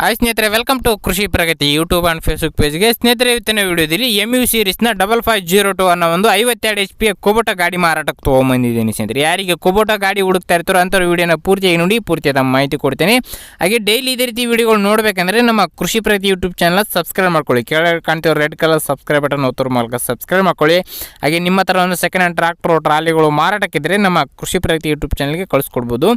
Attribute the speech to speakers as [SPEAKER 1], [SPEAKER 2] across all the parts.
[SPEAKER 1] Hi ಸ್ನೇಹಿತರೆ welcome to Krishi Pragati YouTube and Facebook ಪೇಜ್ಗೆ ಸ್ನೇಹಿತರೆ, ಇವತ್ತಿನ ವಿಡಿಯೋದಲ್ಲಿ ಎಂ ಯು ಸೀರೀಸ್ನ ಡಬಲ್ ಫೈವ್ ಜೀರೋ ಟು ಅನ್ನೋ ಒಂದು ಐವತ್ತೆರಡು ಎಚ್ ಪಿ ಕುಬೋಟ ಗಾಡಿ ಮಾರಾಟಕ್ಕೆ ತೊಗೊಂಬಂದಿದ್ದೀನಿ ಸ್ನೇಹಿತರೆ. ಯಾರಿಗೆ ಕುಬೋಟ ಗಾಡಿ ಹುಡುಕ್ತಾ ಇರ್ತಾರೋ ಅಂಥವ್ರು ವಿಡಿಯೋನ ಪೂರ್ತಿಯಾಗಿ ನೋಡಿ, ಪೂರ್ತಿಯಾದ ಮಾಹಿತಿ ಕೊಡ್ತೇನೆ. ಹಾಗೆ ಡೈಲಿ ಇದೇ ರೀತಿ ವೀಡಿಯೋಗಳು ನೋಡಬೇಕಂದ್ರೆ ನಮ್ಮ ಕೃಷಿ ಪ್ರಗತಿ ಯೂಟ್ಯೂಬ್ ಚಾನಲ್ ಸಬ್ಸ್ಕ್ರೈಬ್ ಮಾಡ್ಕೊಳ್ಳಿ. ಕೆಳಗೆ ಕಾಣ್ತೀವಿ ರೆಡ್ ಕಲರ್ ಸಬ್ಸ್ಕ್ರೈಬ್ ಬಟನ್ ಒತ್ತರ ಮೂಲಕ ಸಬ್ಸ್ಕ್ರೈಬ್ ಮಾಡ್ಕೊಳ್ಳಿ. ಹಾಗೆ ನಿಮ್ಮ ಹತ್ರ ಒಂದು ಸೆಕೆಂಡ್ ಹ್ಯಾಂಡ್ ಟ್ರಾಕ್ಟರ್ ಟ್ರಾಲಿಗಳು ಮಾರಾಟಕ್ಕಿದ್ರೆ ನಮ್ಮ ಕೃಷಿ ಪ್ರಗತಿ ಯೂಟ್ಯೂಬ್ ಚಾನಲ್ಗೆ ಕಳಿಸ್ಕೊಡ್ಬೋದು.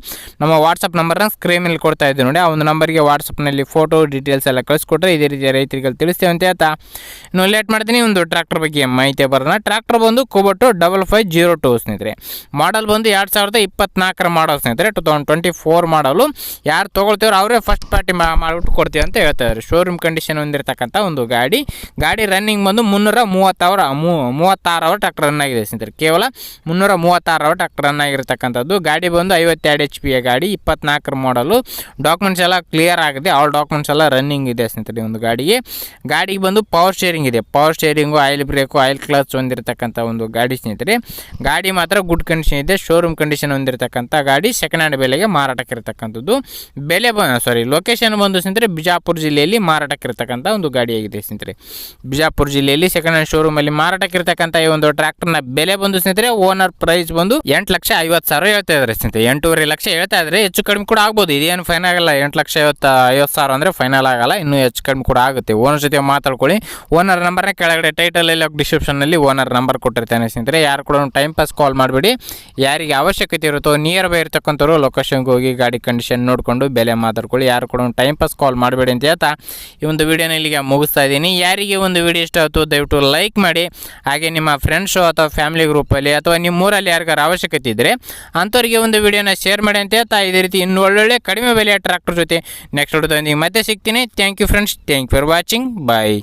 [SPEAKER 1] ನಮ್ಮ ವಾಟ್ಸಪ್ ನಂಬರ್ನ ಸ್ಕ್ರೀನ್ ಮೇಲೆ ಕೊಡ್ತಾ ಇದ್ದೀವಿ ನೋಡಿ. ಆ ಒಂದು ನಂಬರ್ಗೆ ವಾಟ್ಸಪ್ನಲ್ಲಿ ಫೋಟೋ ಡೀಟೇಲ್ಸ್ ಎಲ್ಲ ಕಳಿಸ್ಕೊಟ್ರೆ ಇದೇ ರೀತಿ ರೈತರಿಗೆ ತಿಳಿಸ್ತೇವೆ ಅಂತ ಹೇಳ್ತಾ ಇನ್ನು ಲೇಟ್ ಮಾಡ್ತೀನಿ, ಒಂದು ಟ್ರ್ಯಾಕ್ಟರ್ ಬಗ್ಗೆ ಮಾಹಿತಿ ಬರೋಣ. ಟ್ರ್ಯಾಕ್ಟರ್ ಬಂದು ಕೋಬಟ್ಟು ಡಬಲ್ ಫೈವ್ ಜೀರೋ ಟು ಸ್ನೇಹಿತರೆ. ಮಾಡಲ್ ಬಂದು ಎರಡು ಸಾವಿರದ ಇಪ್ಪತ್ನಾಲ್ಕರ ಮಾಡಲ್ ಸ್ನೇಹಿತರೆ ಟು ತೌಸಂಡ್ ಟ್ವೆಂಟಿ ಫೋರ್ ಮಾಡಲು ಯಾರು ತೊಗೊಳ್ತೀವ್ರು ಅವರೇ ಫಸ್ಟ್ ಪಾರ್ಟಿ ಮಾಡಿಬಿಟ್ಟು ಕೊಡ್ತೀವಿ ಅಂತ ಹೇಳ್ತಾರೆ ಶೋರೂಮ್ ಕಂಡೀಷನ್ ಹೊಂದಿರತಕ್ಕಂಥ ಒಂದು ಗಾಡಿ. ಗಾಡಿ ರನ್ನಿಂಗ್ ಬಂದು ಮುನ್ನೂರ ಮೂವತ್ತಾವರ ಮೂ ಮೂವತ್ತಾರು ಅವರ್ ಟ್ರ್ಯಾಕ್ಟರ್ ರನ್ ಆಗಿದೆ ಸ್ನೇಹಿತರೆ. ಕೇವಲ ಮುನ್ನೂರ ಮೂವತ್ತಾರು ಅವರ್ ಟ್ರ್ಯಾಕ್ಟರ್ ರನ್ ಆಗಿರತಕ್ಕಂಥದ್ದು. ಗಾಡಿ ಬಂದು ಐವತ್ತೆರಡು ಎಚ್ ಪಿ ಎ ಗಾಡಿ, ಇಪ್ಪತ್ನಾಲ್ಕರ ಮಾಡಲು ಡಾಕ್ಯುಮೆಂಟ್ಸ್ ಎಲ್ಲ ಕ್ಲಿಯರ್ ಆಗಿದೆ. ಆಲ್ ಡಾಕ್ಯುಮೆಂಟ್ಸ್ ಎಲ್ಲ ರನ್ನಿಂಗ್ ಇದೆ ಸ್ನೇಹಿತರೆ ಒಂದು ಗಾಡಿಗೆ. ಗಾಡಿಗೆ ಬಂದು ಪವರ್ ಸ್ಟೇರಿಂಗ್ ಇದೆ. Power steering oil brake oil clutch ಹೊಂದಿರತಕ್ಕಂಥ ಒಂದು ಗಾಡಿ ಸ್ನೇಹಿತರೆ. ಗಾಡಿ ಮಾತ್ರ ಗುಡ್ ಕಂಡೀಷನ್ ಇದೆ ಶೋರೂಮ್ ಕಂಡೀಷನ್ ಹೊಂದಿರತಕ್ಕಂಥ ಗಾಡಿ ಸೆಕೆಂಡ್ ಹ್ಯಾಂಡ್ ಬೆಲೆಗೆ ಮಾರಾಟಕ್ಕಿರತಕ್ಕಂಥದ್ದು ಬೆಲೆ ಸಾರಿ ಲೊಕೇಶನ್ ಬಂದು ಸ್ನೇಹಿತರೆ ಬಿಜಾಪುರ ಜಿಲ್ಲೆಯಲ್ಲಿ ಮಾರಾಟಕ್ಕಿರತಕ್ಕಂಥ ಒಂದು ಗಾಡಿಯಾಗಿದೆ ಸ್ನೇಹಿತರೆ. ಬಿಜಾಪುರ ಜಿಲ್ಲೆಯಲ್ಲಿ ಸೆಕೆಂಡ್ ಹ್ಯಾಂಡ್ ಶೋರೂಮಲ್ಲಿ ಮಾರಾಟಕ್ಕಿರತಕ್ಕಂಥ ಈ ಒಂದು ಟ್ರ್ಯಾಕ್ಟರ್ನ ಬೆಲೆ ಬಂದು ಸ್ನೇಹಿತರೆ ಓನರ್ ಪ್ರೈಸ್ ಬಂದು ಎಂಟು ಲಕ್ಷ ಐವತ್ತು ಸಾವಿರ ಹೇಳ್ತಾ ಇದ್ದಾರೆ ಸ್ನೇಹಿತರೆ. ಎಂಟೂವರೆ ಲಕ್ಷ ಹೇಳ್ತಾ ಇದ್ದಾರೆ, ಹೆಚ್ಚು ಕಡಿಮೆ ಕೂಡ ಆಗ್ಬೋದು. ಇದೇನು ಫೈನ್ ಆಗಲ್ಲ, ಎಂಟು ಲಕ್ಷ ಐವತ್ತು ಐವತ್ತು ಸಾವಿರ ಅಂದರೆ ಫೈನಲ್ ಆಗಲ್ಲ, ಇನ್ನೂ ಹೆಚ್ಚು ಕಡಿಮೆ ಕೂಡ ಆಗುತ್ತೆ. ಓನರ್ ಜೊತೆ ಮಾತಾಡ್ಕೊಳ್ಳಿ. ಓನರ್ ನಂಬರ್ನ ಕೆಳಗಡೆ ಟೈಟಲಲ್ಲಿ ಡಿಸ್ಕ್ರಿಪ್ಷನಲ್ಲಿ ಓನರ್ ನಂಬರ್ ಕೊಟ್ಟಿರ್ತೇನೆ ಸ್ನೇಹಿತರೆ, ಯಾರು ಕೂಡ ಟೈಮ್ ಪಾಸ್ ಕಾಲ್ ಮಾಡಬೇಡಿ. ಯಾರಿಗೆ ಅವಶ್ಯಕತೆ ಇರುತ್ತೋ ನಿಯರ್ ಬೈ ಇರ್ತಕ್ಕಂಥವ್ರು ಲೊಕೇಶನ್ಗೆ ಹೋಗಿ ಗಾಡಿ ಕಂಡೀಷನ್ ನೋಡಿಕೊಂಡು ಬೆಲೆ ಮಾತಾಡ್ಕೊಳ್ಳಿ. ಯಾರು ಕೂಡ ಟೈಮ್ ಪಾಸ್ ಕಾಲ್ ಮಾಡಬೇಡಿ ಅಂತ ಹೇಳ್ತಾ ಈ ಒಂದು ವಿಡಿಯೋನ ಇಲ್ಲಿಗೆ ಮುಗಿಸ್ತಾ ಇದ್ದೀನಿ. ಯಾರಿಗೆ ಒಂದು ವಿಡಿಯೋ ಇಷ್ಟ ಆಯಿತು, ದಯವಿಟ್ಟು ಲೈಕ್ ಮಾಡಿ. ಹಾಗೆ ನಿಮ್ಮ ಫ್ರೆಂಡ್ಸು ಅಥವಾ ಫ್ಯಾಮಿಲಿ ಗ್ರೂಪಲ್ಲಿ ಅಥವಾ ನಿಮ್ಮ ಊರಲ್ಲಿ ಯಾರಿಗಾರು ಅವಶ್ಯಕತೆ ಇದ್ದರೆ ಅಂಥವ್ರಿಗೆ ಒಂದು ವಿಡಿಯೋನ ಶೇರ್ ಮಾಡಿ ಅಂತ ಹೇಳ್ತಾ. ಇದೇ ರೀತಿ ಇನ್ನು ಒಳ್ಳೊಳ್ಳೆ ಕಡಿಮೆ ಬೆಲೆಯ ಟ್ರ್ಯಾಕ್ಟರ್ ಜೊತೆ ನೆಕ್ಸ್ಟ್ ವಿಡಿಯೋದೊಂದಿಗೆ ಮತ್ತೆ ಸಿಗ್ತೀನಿ thank you friends thank you for watching bye